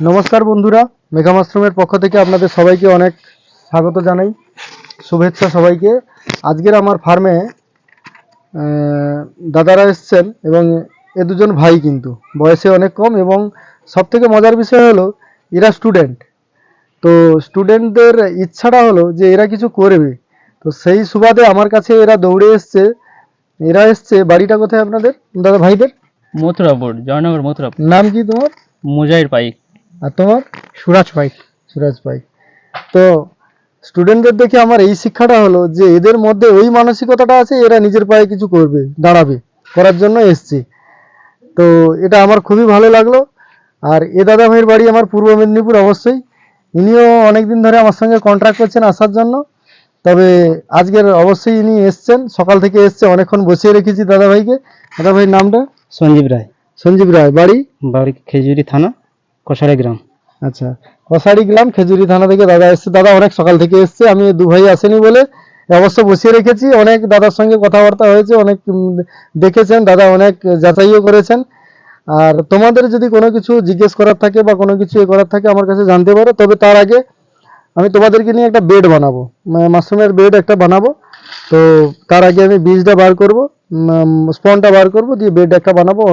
নমস্কার বন্ধুরা মেঘা মাশরুমের পক্ষ থেকে আপনাদের সবাইকে অনেক স্বাগত জানাই। শুভেচ্ছা সবাইকে। আজকের আমার ফার্মে দাদারা এসছেন এবং এ দুজন ভাই কিন্তু। বয়সে অনেক কম এবং সব থেকে মজার বিষয় হলো এরা স্টুডেন্ট তো স্টুডেন্টদের ইচ্ছাটা হলো যে এরা কিছু করবে। তো সেই সুবাদে আমার কাছে এরা দৌড়ে এসছে। এরা এসছে বাড়িটা কোথায় আপনাদের? দাদা ভাইদের? মথুরাপুর জয়নগর মথুরাপুর। নাম কি তোমার? মুজাহির পাইক। আর তোমার? সুরাজ পাইক সুরাজ পাইক তো স্টুডেন্টদের দেখে আমার এই শিক্ষাটা হলো যে এদের মধ্যে ওই মানসিকতাটা আছে এরা নিজের পায়ে কিছু করবে দাঁড়াবে করার জন্য এসছি। তো এটা আমার খুবই ভালো লাগল। আর এ দাদা ভাইয়ের বাড়ি আমার পূর্ব মেদিনীপুর অবশ্যই। ইনিও অনেকদিন ধরে আমার সঙ্গে কন্ট্রাক্ট করছেন আসার জন্য। তবে আজকের অবশ্যই ইনি এসছেন। সকাল থেকে এসছে অনেকক্ষণ বসিয়ে রেখেছি দাদা ভাইকে দাদা ভাইয়ের নামটা? সঞ্জীব রায়। সঞ্জীব রায় বাড়ি? বাড়ি খেজুরি থানা। কষারে গ্রাম। আচ্ছা কসারি গ্রাম খেজুরি থানা থেকে দাদা এসছে। দাদা অনেক সকাল থেকে এসছে, আমি দু ভাই আসেনি বলে অবশ্য বসিয়ে রেখেছি। অনেক দাদার সঙ্গে কথাবার্তা হয়েছে, অনেক দেখেছেন, দাদা অনেক যাচাইও করেছেন। আর তোমাদের যদি কোনো কিছু জিজ্ঞেস করার থাকে বা কোনো কিছু এ করার থাকে আমার কাছে জানতে পারো, তবে তার আগে আমি তোমাদেরকে নিয়ে একটা বেড বানাবো। মাশরুমের বেড একটা বানাবো। তো তার আগে আমি বীজটা বার করব স্পনটা বার করব, দিয়ে বেড একটা বানাবো।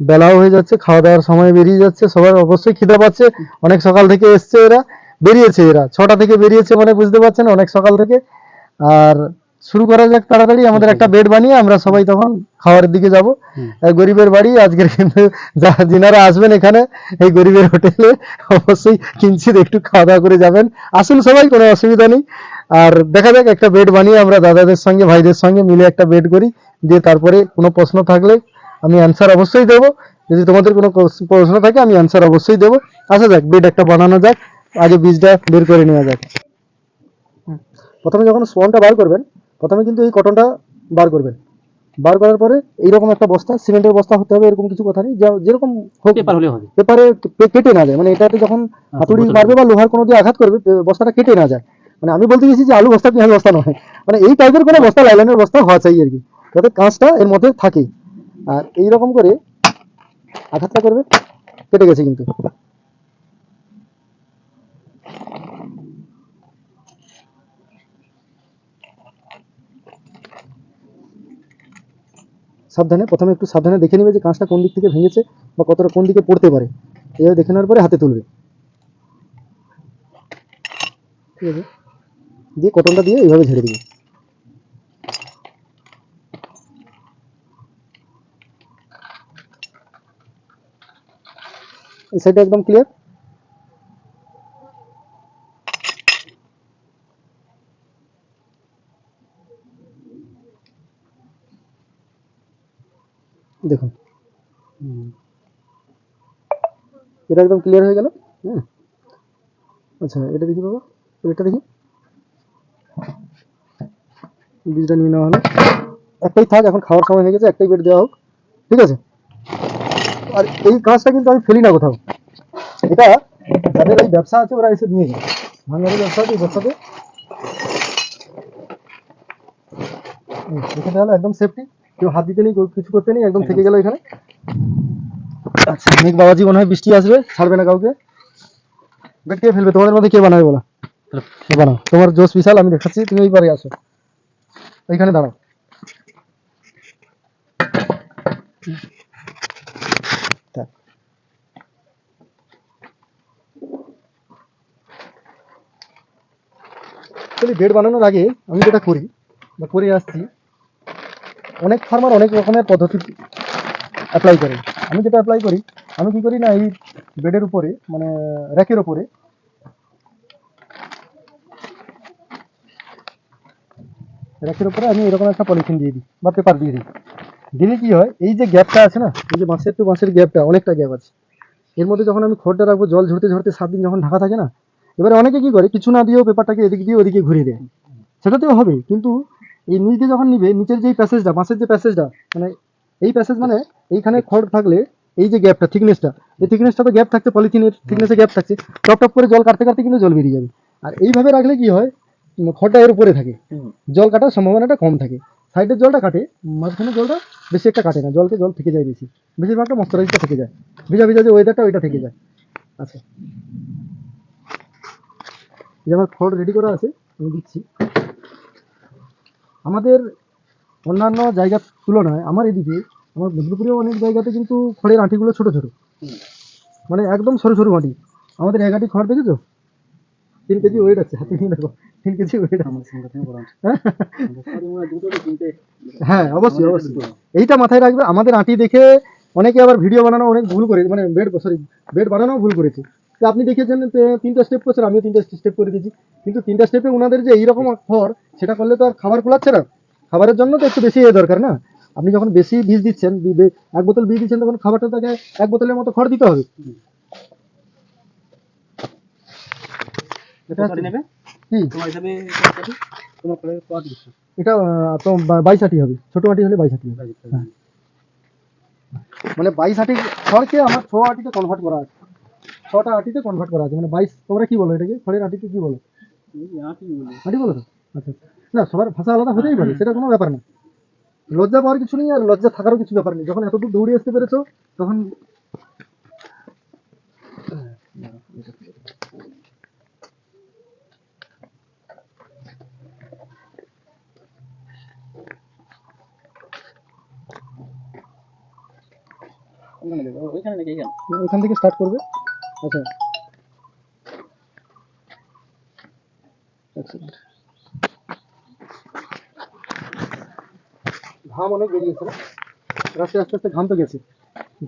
বেলাও হয়ে যাচ্ছে খাওয়া দাওয়ার সময় বেরিয়ে যাচ্ছে সবার অবশ্যই খিদে পাচ্ছে। অনেক সকাল থেকে এসছে এরা বেরিয়েছে এরা। ছটা থেকে বেরিয়েছে মানে বুঝতে পারছেন অনেক সকাল থেকে। আর শুরু করা যাক তাড়াতাড়ি আমাদের একটা বেড বানিয়ে আমরা সবাই তখন খাওয়ার দিকে যাব। গরিবের বাড়ি আজকের কিন্তু যিনারা আসবেন এখানে এই গরিবের হোটেলে অবশ্যই কিঞ্চিত একটু খাওয়া দাওয়া করে যাবেন। আসুন সবাই কোনো অসুবিধা নেই। আর দেখা যাক একটা বেড বানিয়ে আমরা দাদাদের সঙ্গে ভাইদের সঙ্গে মিলে একটা বেড করি দিয়ে তারপরে কোনো প্রশ্ন থাকলে আমি অ্যান্সার অবশ্যই দেবো। যদি তোমাদের কোনো প্রশ্ন থাকে আমি অ্যান্সার অবশ্যই দেবো। আসা যাক বেড একটা বানানো যাক আগে বীজটা বের করে নেওয়া যাক। প্রথমে যখন স্পনটা বার করবেন প্রথমে কিন্তু এই কটনটা বার করবেন। বার করার পরে এইরকম একটা বস্তা সিমেন্টের বস্তা হতে হবে এরকম কিছু কথা নেই। যেরকম হোক পেপার হলে হবে। পেপারে কেটে না যায়। মানে এটাতে যখন হাতুড়ি মারবে বা লোহার কোনো দিয়ে আঘাত করবে বস্তাটা কেটে না যায়। মানে আমি বলতে গেছি যে আলু বস্তা পেঁয়াজ বস্তা নয়। মানে এই টাইপের কোনো বস্তা লাইলাইনের বস্তা হওয়া চাই আর কি। যাতে কাঁচটা এর মধ্যে থাকে আর এই রকম করে আঘাতটা করবে, কেটে গেছে কিন্তু। সাবধানে, প্রথমে একটু সাবধানে দেখে নেবে যে কাঁচটা কোন দিক থেকে ভেঙেছে বা কতটা কোন দিকে পড়তে পারে। এইভাবে দেখে নেওয়ার পরে হাতে তুলবে। ঠিক আছে? দিয়ে কটনটা দিয়ে এইভাবে ঝেড়ে দিবে। এই সাইডটা একদম ক্লিয়ার দেখুন এটা একদম ক্লিয়ার হয়ে গেল হুম আচ্ছা এটা দেখি বাবা এটা দেখি বীজটা নিয়ে নেওয়া হলো একটাই থাক এখন খাওয়ার সময় হয়ে গেছে একটাই বেড দেওয়া হোক ঠিক আছে আর এই কাজটা কিন্তু আমি ফেলি না কোথাও এটা যাদের এই ব্যবসা আছে ওরা এসে নিয়ে যায় ভাঙারের ব্যবসা আছে এই ব্যবসাতে হুম, এখানে হলো একদম সেফটি কেউ হাত দিতে নেই কেউ কিছু করতে নেই একদম থেকে গেল এখানে আচ্ছা মেঘ বাবাজি মনে হয় বৃষ্টি আসবে ছাড়বে না কাউকে বেড কে ফেলবে তোমাদের মধ্যে কে বানাবে বলা কে বানাও তোমার জোশ বিশাল আমি দেখাচ্ছি তুমি এই পারে আসো ওইখানে দাঁড়াও Actually বেড বানানোর আগে আমি যেটা করি, বা করে আসছি, অনেক ফার্মার অনেক রকমের পদ্ধতি অ্যাপ্লাই করে। আমি যেটা অ্যাপ্লাই করি, আমি কি করি না, এই বেডের উপরে মানে র্যাকের উপরে র্যাকের উপরে আমি এরকম একটা পলিথিন দিয়ে দিই, বা পেপার দিয়ে দিই। দিলে কি হয়, এই যে গ্যাপটা আছে না, এই যে বাঁশের টু বাঁশের গ্যাপটা অনেকটা গ্যাপ আছে। এর মধ্যে যখন আমি খড়টা রাখব, জল ঝরতে ঝরতে সাত দিন যখন ঢাকা থাকে না এবারে অনেকে কি করে কিছু না দিয়েও পেপারটাকে এদিক দিয়ে ওদিকে ঘুরিয়ে দেয়। সেটাতেও হবে কিন্তু এই নিচ দিয়ে যখন নিবে নিচের যে প্যাসেজটা বাঁশের যে প্যাসেজটা মানে এই প্যাসেজ মানে এইখানে খড় থাকলে এই যে গ্যাপটা থিকনেসটা এই থিকনেসটা তো গ্যাপ থাকছে পলিথিনের থিকনেসে গ্যাপ থাকছে টপ টপ করে জল কাটতে কাটতে কিন্তু জল বেরিয়ে যাবে। আর এইভাবে রাখলে কি হয় খড়টা এর উপরে থাকে। জল কাটার সম্ভাবনাটা কম থাকে। সাইডের জলটা কাটে মাঝখানে জলটা বেশি একটা কাটে না জলকে জল থেকে যায় বেশি। বেশিরভাগটা মস্তরাইজটা থেকে যায়। ভিজা ভিজা যে ওয়েদারটা ওইটা থেকে যায়। আচ্ছা। যে আমার খড় রেডি করা আছে আমি দিচ্ছি। আমাদের অন্যান্য জায়গার তুলনায় আমার এদিকে আমার মেদিনীপুরে অনেক জায়গাতে কিন্তু খড়ের আঁটিগুলো ছোট ছোট। মানে একদম সরু সরু মাটি আমাদের এক আঁটি খড় দেখেছ? তিন কেজি ওয়েট আছে হাতে নিয়ে দেখো তিন কেজি ওয়েট হ্যাঁ। অবশ্যই অবশ্যই। এইটা মাথায় রাখবে আমাদের আঁটি দেখে অনেকে আবার ভিডিও বানানো অনেক ভুল করে মানে বেড সরি বেড বানানো ভুল করেছে। তো আপনি দেখেছেন তিনটা স্টেপ করছেন আমিও তিনটা স্টেপ করে দিয়েছি। কিন্তু তিনটা স্টেপে ওনাদের যে এইরকম খড় সেটা করলে তো আর খাবার কুলাচ্ছে না। খাবারের জন্য তো একটু বেশি এ দরকার না? আপনি যখন বেশি বীজ দিচ্ছেন এক বোতল বীজ দিচ্ছেন তখন খাবারটা তাকে এক বোতলের মতো খড় দিতে হবে। এটা তো বাইশ আটি হবে। ছোট আটি হলে বাইশ আটি হবে হ্যাঁ। মানে বাইশ আটি খড়কে আমার ছ আটিতে কনভার্ট করা আছে। ছটা আটিতে কনভার্ট করা আছে। মানে বাইশ তোমরা কি বলো এটাকে? খড়ের আটিতে কি বলো? আটি বলো তো? আচ্ছা না সবার ভাষা আলাদা হতেই পারে সেটা কোনো ব্যাপার না। লজ্জা পাওয়ার কিছু নেই আর লজ্জা থাকারও কিছু ব্যাপার নেই। যখন এতদূর দৌড়ে আসতে পেরেছ তখন ওইখান থেকে স্টার্ট করবে। এক second। ঘাম অনেক বেরিয়েছে রাস্তায় আস্তে আস্তে ঘাম তো গেছে।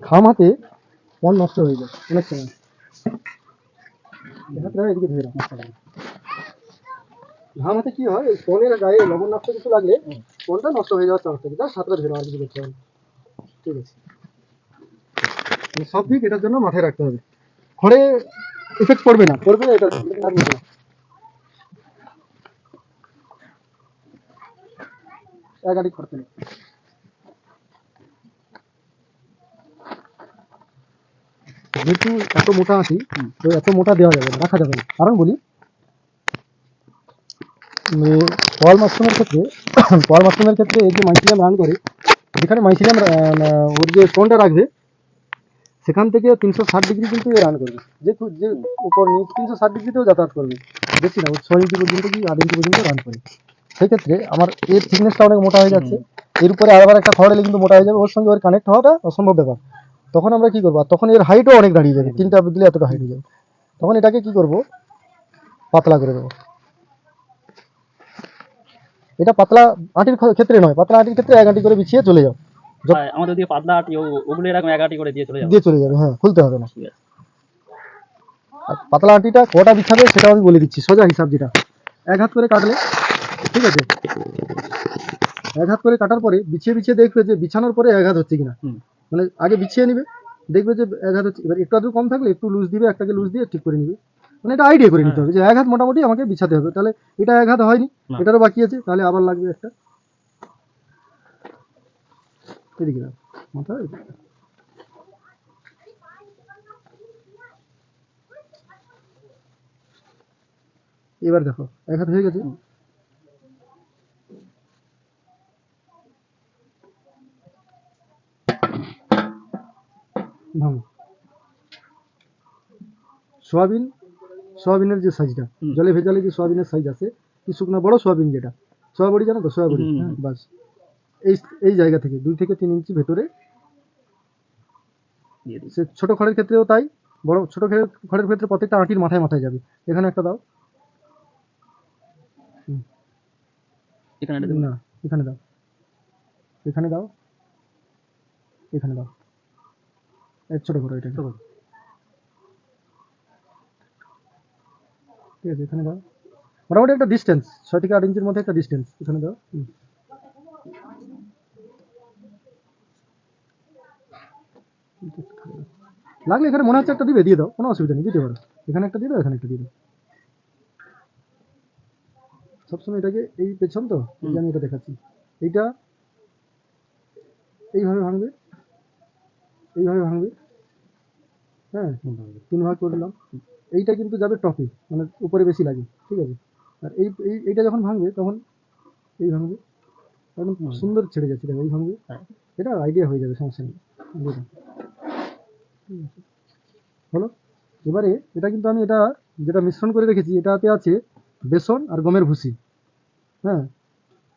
ঘাম হাতে মন নষ্ট হয়ে যায়, অনেক সময়। এদিকে ধরে রাখো ঘাম হাতে কি হয়? এই ফোনের গায়ে লবণ নাস্তা কিছু লাগলে ফোনটা নষ্ট হয়ে যাওয়ার চান্স থাকে। যা সাতটা ধরে আর হবে। ঠিক আছে। মানে সব দিক এটার জন্য মাথায় রাখতে হবে। খড়ে এফেক্ট পড়বে না। পড়বে না এটা আর কিছু না। এক আটি খড় পেলে যেহেতু এত মোটা আছি তো এত মোটা দেওয়া যাবে না রাখা যাবে না। কারণ বলি পল মাশরুমের ক্ষেত্রে পল মাশরুমের ক্ষেত্রে এই যে মাইসিলিয়াম রান করে যেখানে মাইসিলিয়াম ওর যে স্টোনটা রাখবে সেখান থেকে তিনশো ষাট ডিগ্রি কিন্তু রান করবে। যে যে উপর নিচ তিনশো ষাট ডিগ্রিতেও যাতায়াত করবে। বেশি না ছয় ইঞ্চি পর্যন্ত কি, আট ইঞ্চি পর্যন্ত রান করে। সেক্ষেত্রে আমার এর থিকনেসটা অনেক মোটা হয়ে যাচ্ছে। এর উপরে আবার একটা খড় এলে কিন্তু মোটা হয়ে যাবে, ওর সঙ্গে ওর কানেক্ট হওয়াটা অসম্ভব ব্যাপার। তখন আমরা কি করব? তখন এর হাইটও অনেক দাঁড়িয়ে যাবে, তিনটা দিলে এতটা হাইট হয়ে যাবে। তখন এটাকে কি করব? পাতলা করে দেবো। এটা পাতলা আটির ক্ষেত্রে নয়, পাতলা আটির ক্ষেত্রে এক আটি করে বিছিয়ে চলে যাও। আমাদের দিকে পাতলা আটি ওগুলো এরকম এক আটি করে দিয়ে চলে যাবে। দিয়ে চলে যাবে হ্যাঁ খুলতে হবে না। পাতলা আটিটা কটা বিছাবে সেটাও আমি বলে দিচ্ছি সোজা হিসাব যেটা। এক হাত করে কাটলে ঠিক আছে? এক হাত করে কাটার পরে বিছিয়ে বিছিয়ে দেখবে যে বিছানোর পরে এক হাত হচ্ছে কিনা। মানে আগে বিছিয়ে নিবে দেখবে যে এক হাত হচ্ছে এবার একটু আধটু কম থাকলে একটু লুজ দিবে একটাকে লুজ দিয়ে ঠিক করে নিবে। মানে এটা আইডিয়া করে নিতে হবে যে এক হাত মোটামুটি আমাকে বিছাতে হবে তাহলে এটা এক হাত হয়নি। এটারও বাকি আছে তাহলে আবার লাগবে একটা। এদিকে দাও মাথা এদিকে এবার দেখো এক হাত হয়ে গেছে ভাঙো সোয়াবিন সোয়াবিনের যে সাইজটা জলে ভেজালে যে সোয়াবিনের সাইজ আছে কি শুকনো বড় সোয়াবিন যেটা। সোয়াবড়ি জানো তো? সোয়াবড়ি হ্যাঁ বাস। এই এই জায়গা থেকে দুই থেকে তিন ইঞ্চি ভেতরে। দিয়ে সে ছোট খড়ের ক্ষেত্রেও তাই বড় ছোট খড়ের ক্ষেত্রে প্রত্যেকটা আঁটির মাথায় মাথায় যাবে। এখানে একটা দাও। এখানে না এখানে দাও। এখানে দাও। এখানে দাও। এই ছোট করো এটা ঠিক আছে এখানে দাও। মোটামুটি একটা ডিস্টেন্স ছয় থেকে আট ইঞ্চির মধ্যে একটা ডিস্টেন্স এখানে দাও। লাগলে এখানে মনে হচ্ছে একটা দিবে দিয়ে দাও কোনো অসুবিধা নেই দিতে পারো। এখানে একটা দিয়ে দাও এখানে একটা দিয়ে দাও। সবসময় এটাকে এই পেছন তো আমি এটা দেখাচ্ছি। এইটা এইভাবে ভাঙবে এইভাবে ভাঙবে হ্যাঁ তিন ভাগ করে দিলাম। এইটা কিন্তু যাবে টপে মানে উপরে বেশি লাগে ঠিক আছে? আর এই এই- এইটা যখন ভাঙবে তখন এই ভাঙবে একদম সুন্দর ছেড়ে যাচ্ছে দেখো এই ভাঙবে। হ্যাঁ। এটা আইডিয়া হয়ে যাবে সমস্যা নেই। হলো? এবারে এটা কিন্তু আমি এটা যেটা মিশ্রণ করে রেখেছি এটাতে আছে বেসন আর গমের ভুসি। হ্যাঁ?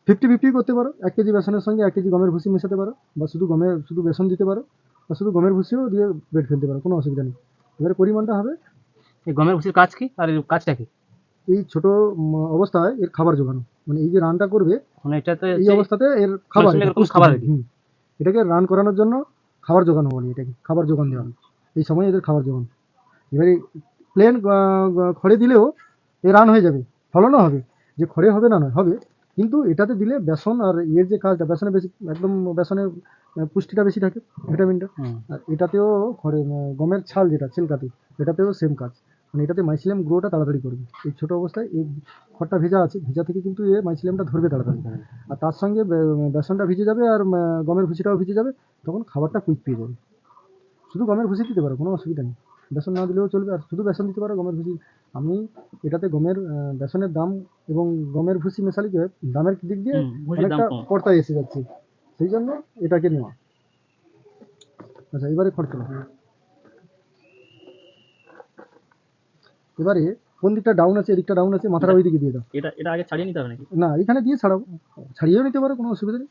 ফিফটি ফিফটি করতে পারো। এক কেজি বেসনের সঙ্গে এক কেজি গমের ভুসি মেশাতে পারো বা শুধু গমের শুধু বেসন দিতে পারো বা শুধু গমের ভুসিও দিয়ে বেড ফেলতে পারো কোনো অসুবিধা নেই। এবারে পরিমাণটা হবে? এই গমের ভুসির কাজ কি আর কাজটা কি? এই ছোট অবস্থায় এর খাবার জোগানো। মানে এই যে রানটা করবে মানে এটাতে এই অবস্থাতে এর খাবার খাবার। এটাকে রান করানোর জন্য খাবার জোগানো বলি এটাকে খাবার যোগান দেওয়া। এই সময় এদের খাবার যোগান এবারে প্লেন খড়ে দিলেও এ রান হয়ে যাবে। ফলনও হবে। যে খড়ে হবে না নয় হবে। কিন্তু এটাতে দিলে বেসন আর ইয়ের যে কাজটা বেসনে বেশি একদম বেসনের পুষ্টিটা বেশি থাকে ভিটামিনটা আর এটাতেও খড়ে গমের ছাল যেটা ছিলকাতে এটাতেও সেম কাজ। মানে এটাতে মাইসিলিয়াম গ্রোটা তাড়াতাড়ি করবে। এই ছোট অবস্থায় এই খড়টা ভেজা আছে ভেজা থেকে কিন্তু এ মাইসিলিয়ামটা ধরবে তাড়াতাড়ি। আর তার সঙ্গে বেসনটা ভিজে যাবে আর গমের ভুসিটাও ভিজে যাবে তখন খাবারটা কুইক পেয়ে যাবে। শুধু গমের ভুসি দিতে পারো কোনো অসুবিধা নেই। বেসন না দিলেও চলবে আর শুধু বেসন দিতে পারো গমের ভুসি। আমি এটাতে গমের বেসনের দাম এবং গমের ভুসি মেশালে কি হয় দামের দিক দিয়ে অনেকটা কম। পর্তায় এসে যাচ্ছে। সেই জন্য এটাকে নেওয়া। আচ্ছা এবারে খরচ এবারে কোন দিকটা ডাউন আছে এদিকটা ডাউন আছে মাথাটা ওই দিকে দিয়ে দাও। এটা এটা আগে ছাড়িয়ে নিতে হবে নাকি? না এখানে দিয়ে ছাড়াবো ছাড়িয়েও নিতে পারো কোনো অসুবিধা নেই।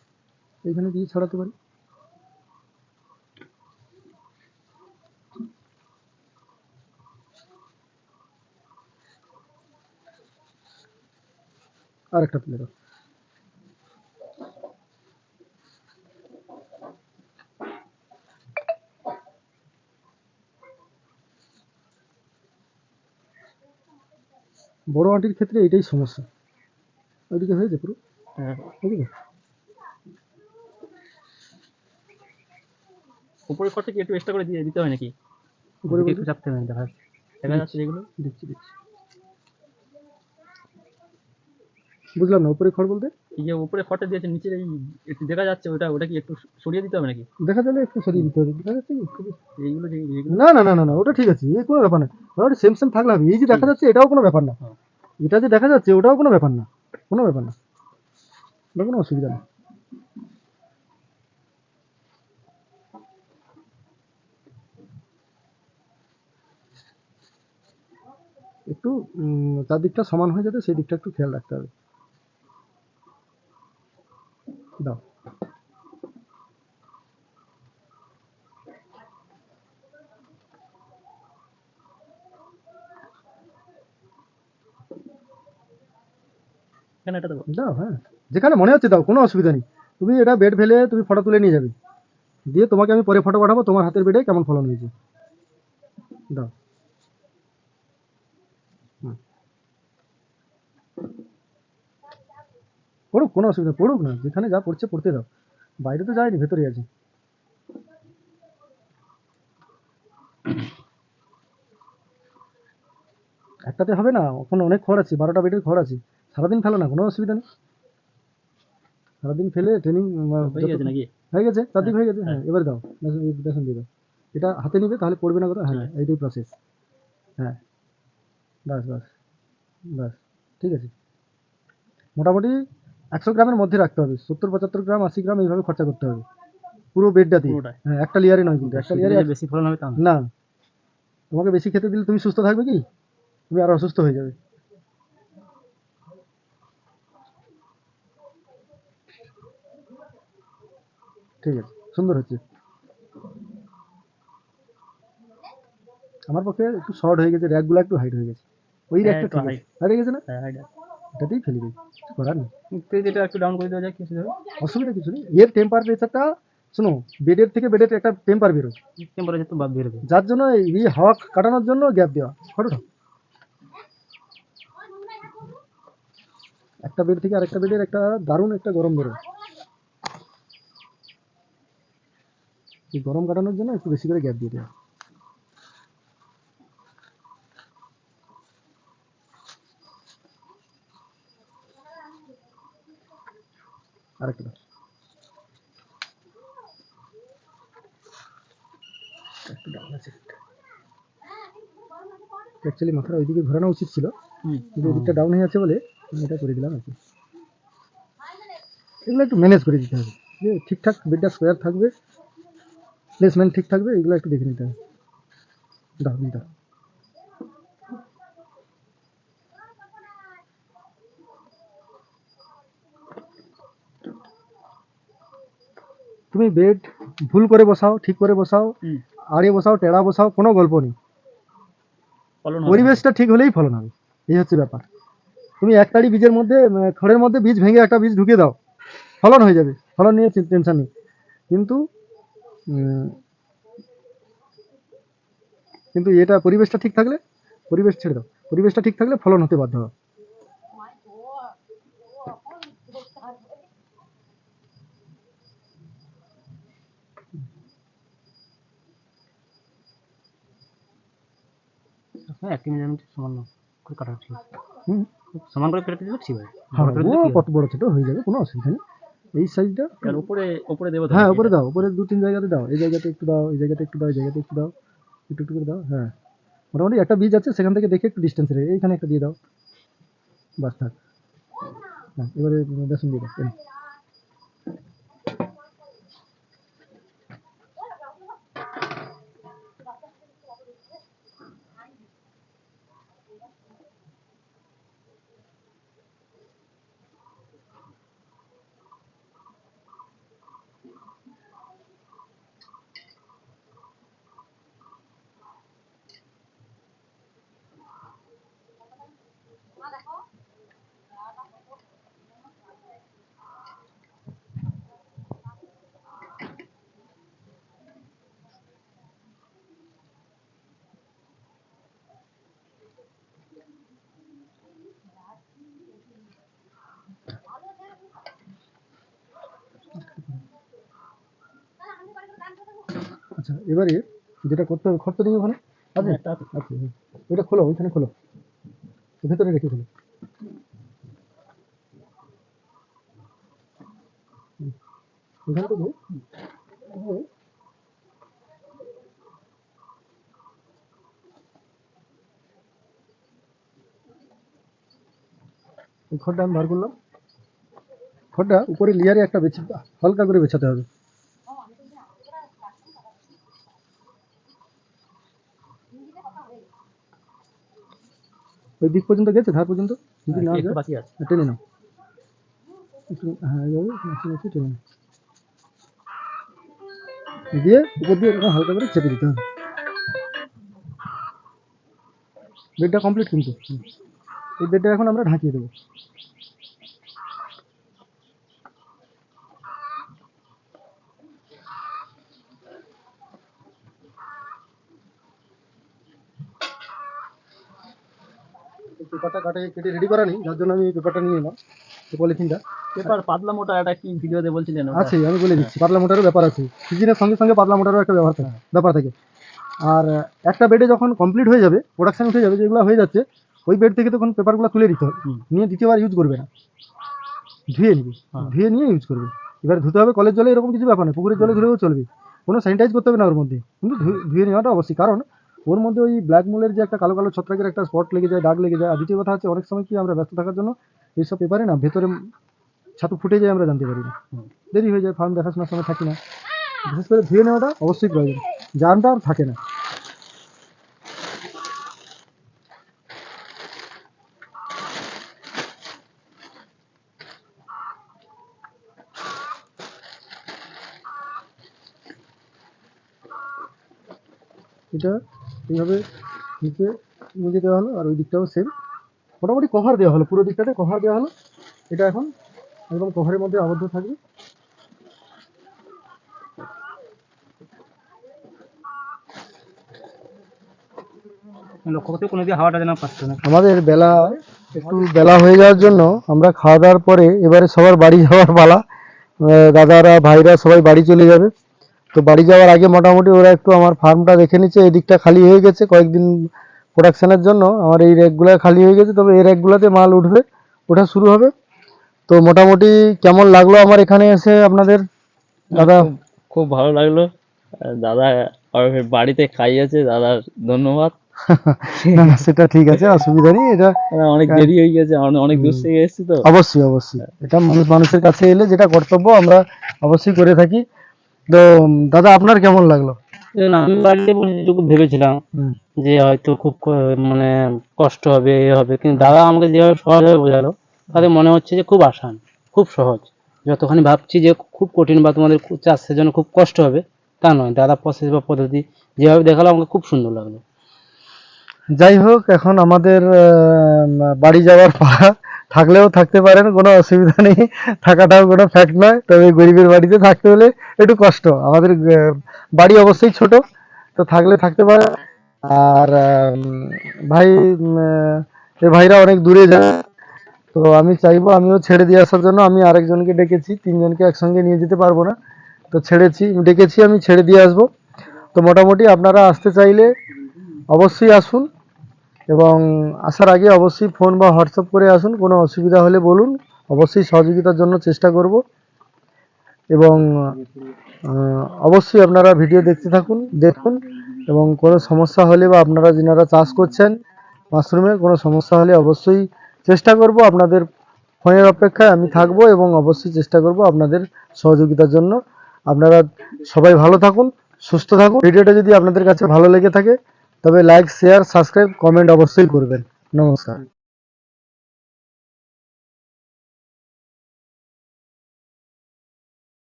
এখানে দিয়ে ছাড়াতে পারি। আর একটা তুলে বড় আটির ক্ষেত্রে এটাই সমস্যা। ওইদিকে হয়েছে পুরো। হ্যাঁ। ওইদিকে উপরে খড়টা কি একটু এক্সট্রা করে দিয়ে দিতে হয় নাকি? উপরে একটু চাপতে হয় দেখা যাচ্ছে এগুলো দেখছি যেগুলো দিচ্ছি দিচ্ছি বুঝলাম না উপরে খড় বলতে? এই যে উপরে খড়টা দিয়েছে নিচে এই একটু দেখা যাচ্ছে ওটা ওটা কি একটু সরিয়ে দিতে হবে নাকি? দেখা যাবে একটু সরিয়ে দিতে হবে। দেখা যাচ্ছে কি? এইগুলো যে না না না না না ওটা ঠিক আছে এই কোনো ব্যাপার না। ওটা সেম সেম থাকলে হবে। এই যে দেখা যাচ্ছে এটাও কোনো ব্যাপার না। হ্যাঁ। এটা যে দেখা যাচ্ছে ওটাও কোনো ব্যাপার না। কোনো ব্যাপার না। ওটা কোনো অসুবিধা নেই। একটু চারদিকটা সমান হয়ে যাবে সেই দিকটা একটু খেয়াল রাখতে হবে। দাও দাও হ্যাঁ যেখানে মনে হচ্ছে দাও কোনো অসুবিধা নেই তুমি এটা বেড ফেলে তুমি ফটো তুলে নিয়ে যাবে দিয়ে তোমাকে আমি পরে ফটো পাঠাবো। তোমার হাতের বেডে কেমন ফলন হয়েছে। দাও। পড়ুক কোনো অসুবিধা পড়ুক না যেখানে যা পড়ছে পড়তে দাও। বাইরে তো যায়নি ভেতরে আছে। একটাতে হবে না এখন অনেক খড় আছে বারোটা বেডের খড় আছে। সারাদিন ফেলো না কোনো অসুবিধা নেই। সারাদিন ফেলে ট্রেনিং হয়ে গেছে নাকি? হয়ে গেছে হয়ে গেছে হ্যাঁ এবার দাও বেসন দিয়ে দাও। এটা হাতে নিবে তাহলে পড়বে না কথা হ্যাঁ হ্যাঁ। এইটাই প্রসেস হ্যাঁ। বাস বাস বাস ঠিক আছে। মোটামুটি একশো গ্রামের মধ্যে রাখতে হবে। সত্তর পঁচাত্তর গ্রাম আশি গ্রাম এইভাবে খরচা করতে হবে। পুরো বেডটাতে পুরোটাই। হ্যাঁ একটা লেয়ারে নয় কিন্তু একটা লেয়ারে বেশি ফলন হবে তা না। তোমাকে বেশি খেতে দিলে তুমি সুস্থ থাকবে কি? তুমি আরও অসুস্থ হয়ে যাবে। ঠিক আছে সুন্দর হচ্ছে। আমার পক্ষে একটু শর্ট হয়ে গেছে র্যাকগুলো একটু হাইট হয়ে গেছে। ওই র্যাকটা ঠিক আছে। হাইট হয়ে গেছে না? হ্যাঁ হাইডা এটাতেই ফেলে দিই কিছু করার নেই। যেটা একটু ডাউন করে দেওয়া যায় কিছু অসুবিধা কিছু নেই। এর টেম্পারেচারটা শোনো বেডের থেকে বেডের একটা টেম্পার বেরোয়। টেম্পারেচার তো বাদ বেরোবে। যার জন্য এই হাওয়া কাটানোর জন্য গ্যাপ দেওয়া। ফটো দাও একটা বেড থেকে আরেকটা বেডের একটা দারুণ একটা গরম বেরোয়। এই গরম কাটানোর জন্য একটু বেশি করে গ্যাপ দিয়ে দেওয়া। আরেকটা দাও। একটু ডাউন আছে অ্যাকচুয়ালি মাথাটা ওইদিকে ঘোরানো উচিত ছিল হুম কিন্তু ওদিকটা ডাউন হয়ে আছে বলে আমি এটা করে দিলাম আর কি এগুলো একটু ম্যানেজ করে দিতে হবে যে ঠিকঠাক বেডটা স্কোয়ার থাকবে প্লেসমেন্ট ঠিক থাকবে এগুলো একটু দেখে নিতে হবে দাও দাও তুমি বেড ভুল করে বসাও ঠিক করে বসাও আড়ে বসাও টেড়া বসাও কোনো গল্প নেই। পরিবেশটা ঠিক হলেই ফলন হবে এই হচ্ছে ব্যাপার। তুমি এক তাড়ি বীজের মধ্যে খড়ের মধ্যে বীজ ভেঙে একটা বীজ ঢুকিয়ে দাও ফলন হয়ে যাবে ফলন নিয়ে টেনশন নেই। কিন্তু কিন্তু এটা পরিবেশটা ঠিক থাকলে পরিবেশ ছেড়ে দাও পরিবেশটা ঠিক থাকলে ফলন হতে বাধ্য হবে হ্যাঁ এক মিনিট সমান করে কাটা ঠিক। হুম সমান করে কেটে দিলে ঠিক হয়। হ্যাঁ? কত বড় ছোট হয়ে যাবে কোনো অসুবিধা নেই। এই সাইজটা? আর উপরে উপরে দেবো হ্যাঁ উপরে দাও উপরে দু তিন জায়গাতে দাও এই জায়গাতে একটু দাও এই জায়গাতে একটু দাও এই জায়গাতে একটু দাও একটু একটু করে দাও হ্যাঁ। মোটামুটি একটা বীজ আছে সেখান থেকে দেখে একটু ডিস্টেন্স রেখে এইখানে একটা দিয়ে দাও। বাস থাক। হ্যাঁ এবারে বেসন দিয়ে দাও আচ্ছা এবারে যেটা করতে হবে খরচ নেই ওখানে? আছে আচ্ছা ওইটা খোলো ওইখানে খোলো। ভেতরে রেখে খোলো। ওখান থেকে খড়টা আমি বার করলাম। খড়টা উপরে লেয়ারে একটা বেছে হালকা করে বেছাতে হবে। ওই দিক পর্যন্ত গেছে ধার পর্যন্ত? যদি না হ্যাঁ, যায় বাকি আছে। টেনে নাও। হ্যাঁ এইভাবে টেনে নাও। দিয়ে উপর দিয়ে এরকম হালকা করে চেপে দিতে হবে। বেডটা কমপ্লিট কিন্তু। এই বেডটা এখন আমরা ঢাকিয়ে দেবো। পেপারটা কাটে কেটে রেডি করা নেই যার জন্য আমি এই পেপারটা নিয়ে এলাম এই পলিথিনটা পেপার পাতলা মোটা একটা কি ভিডিওতে বলছিলেন আছে আমি বলে দিচ্ছি পাতলা মোটারও ব্যাপার আছে। সিজনের সঙ্গে সঙ্গে পাতলা মোটারও একটা ব্যাপার থাকে ব্যাপার থাকে। আর একটা বেডে যখন কমপ্লিট হয়ে যাবে প্রোডাকশন উঠে যাবে যেগুলো হয়ে যাচ্ছে ওই বেড থেকে তখন পেপারগুলো তুলে দিতে হবে। নিয়ে দ্বিতীয়বার ইউজ করবে না। ধুয়ে নিবি হ্যাঁ। ধুয়ে নিয়ে ইউজ করবে। এবার ধুতে হবে কলের জলে এরকম কিছু ব্যাপার নেই পুকুরের জলে ধুলেও চলবে। কোনো স্যানিটাইজ করতে হবে না ওর মধ্যে। কিন্তু ধুয়ে নেওয়াটা অবশ্যই কারণ ওর মধ্যে ওই ব্ল্যাক মোলের যে একটা কালো কালো ছত্রাকের একটা স্পট লেগে যায়, দাগ লেগে যায়। আর দ্বিতীয় কথা হচ্ছে, অনেক সময় কি আমরা ব্যস্ত থাকার জন্য এইসব পেপারে না, ভেতরে ছাতু ফুটে যায় আমরা জানতে পারি না। দেরি হয়ে যায় ফার্ম দেখাশোনার সময় থাকি না। বিশেষ করে ধুয়ে নেওয়াটা অবশ্যই প্রয়োজন। জানটা আর থাকে না। এটা এইভাবে নিচে নিচে দেওয়া হলো আর ওই দিকটাও সেম মোটামুটি কভার দেওয়া হলো পুরো দিকটাতে কভার দেওয়া হলো। এটা এখন একদম কভারের মধ্যে আবদ্ধ থাকবে। লক্ষ্য করতে কোনো দিয়ে হাওয়াটা যেন পাচ্ছে না। আমাদের বেলা একটু বেলা হয়ে যাওয়ার জন্য আমরা খাওয়া দাওয়ার পরে এবারে সবার বাড়ি যাওয়ার পালা। দাদারা ভাইরা সবাই বাড়ি চলে যাবে। তো বাড়ি যাওয়ার আগে মোটামুটি ওরা একটু আমার ফার্মটা দেখে নিচ্ছে এই দিকটা খালি হয়ে গেছে কয়েকদিন প্রোডাকশানের জন্য। আমার এই র্যাকগুলো খালি হয়ে গেছে তবে এই র্যাকগুলোতে মাল উঠবে ওঠা শুরু হবে। তো মোটামুটি কেমন লাগল আমার এখানে এসে আপনাদের? দাদা? খুব ভালো লাগল। দাদা আর বাড়িতে খাইয়েছে দাদার ধন্যবাদ। না সেটা ঠিক আছে অসুবিধা নেই এটা মানে অনেক দেরি হয়ে গেছে অনেক দূর থেকে এসেছি তো। অবশ্যই অবশ্যই। এটা মানুষ মানুষের কাছে এলে যেটা কর্তব্য আমরা অবশ্যই করে থাকি। তো দাদা আপনার কেমন লাগল? আমি বাড়িতে যেটুকু ভেবেছিলাম যে হয়তো খুব মানে কষ্ট হবে এ হবে কিন্তু দাদা আমাকে যেভাবে সহজভাবে বোঝালো তাতে মনে হচ্ছে যে খুব আসান খুব সহজ। যতখানি ভাবছি যে খুব কঠিন বা তোমাদের চাষের জন্য খুব কষ্ট হবে তা নয়। দাদা প্রসেস বা পদ্ধতি যেভাবে দেখাল আমাকে খুব সুন্দর লাগল। যাই হোক এখন আমাদের বাড়ি যাওয়ার পাড়া থাকলেও থাকতে পারেন, কোনো অসুবিধা নেই। থাকাটাও কোনো ফ্যাক্ট নয়। তবে গরিবের বাড়িতে থাকতে হলে একটু কষ্ট। আমাদের বাড়ি অবশ্যই ছোট, তো থাকলে থাকতে পারে। আর ভাই ভাইরা অনেক দূরে যায়। তো আমি চাইব, আমিও ছেড়ে দিয়ে আসার জন্য আমি আরেকজনকে ডেকেছি, তিনজনকে একসঙ্গে নিয়ে যেতে পারব না। তো ছেড়েছি, ডেকেছি, আমি ছেড়ে দিয়ে আসব। তো মোটামুটি আপনারা আসতে চাইলে অবশ্যই আসুন। এবং আসার আগে অবশ্যই ফোন বা হোয়াটসঅ্যাপ করে আসুন, কোনো অসুবিধা হলে বলুন। অবশ্যই সহযোগিতার জন্য চেষ্টা করব। এবং অবশ্যই আপনারা ভিডিও দেখতে থাকুন, দেখুন। এবং কোনো সমস্যা হলে বা আপনারা যিনারা চাষ করছেন মাশরুমের কোনো সমস্যা হলে অবশ্যই চেষ্টা করব। আপনাদের ফোনের অপেক্ষায় আমি থাকব এবং অবশ্যই চেষ্টা করব আপনাদের সহযোগিতার জন্য। আপনারা সবাই ভালো থাকুন, সুস্থ থাকুন। ভিডিওটা যদি আপনাদের কাছে ভালো লেগে থাকে তবে লাইক শেয়ার সাবস্ক্রাইব কমেন্ট অবশ্যই করবেন। নমস্কার।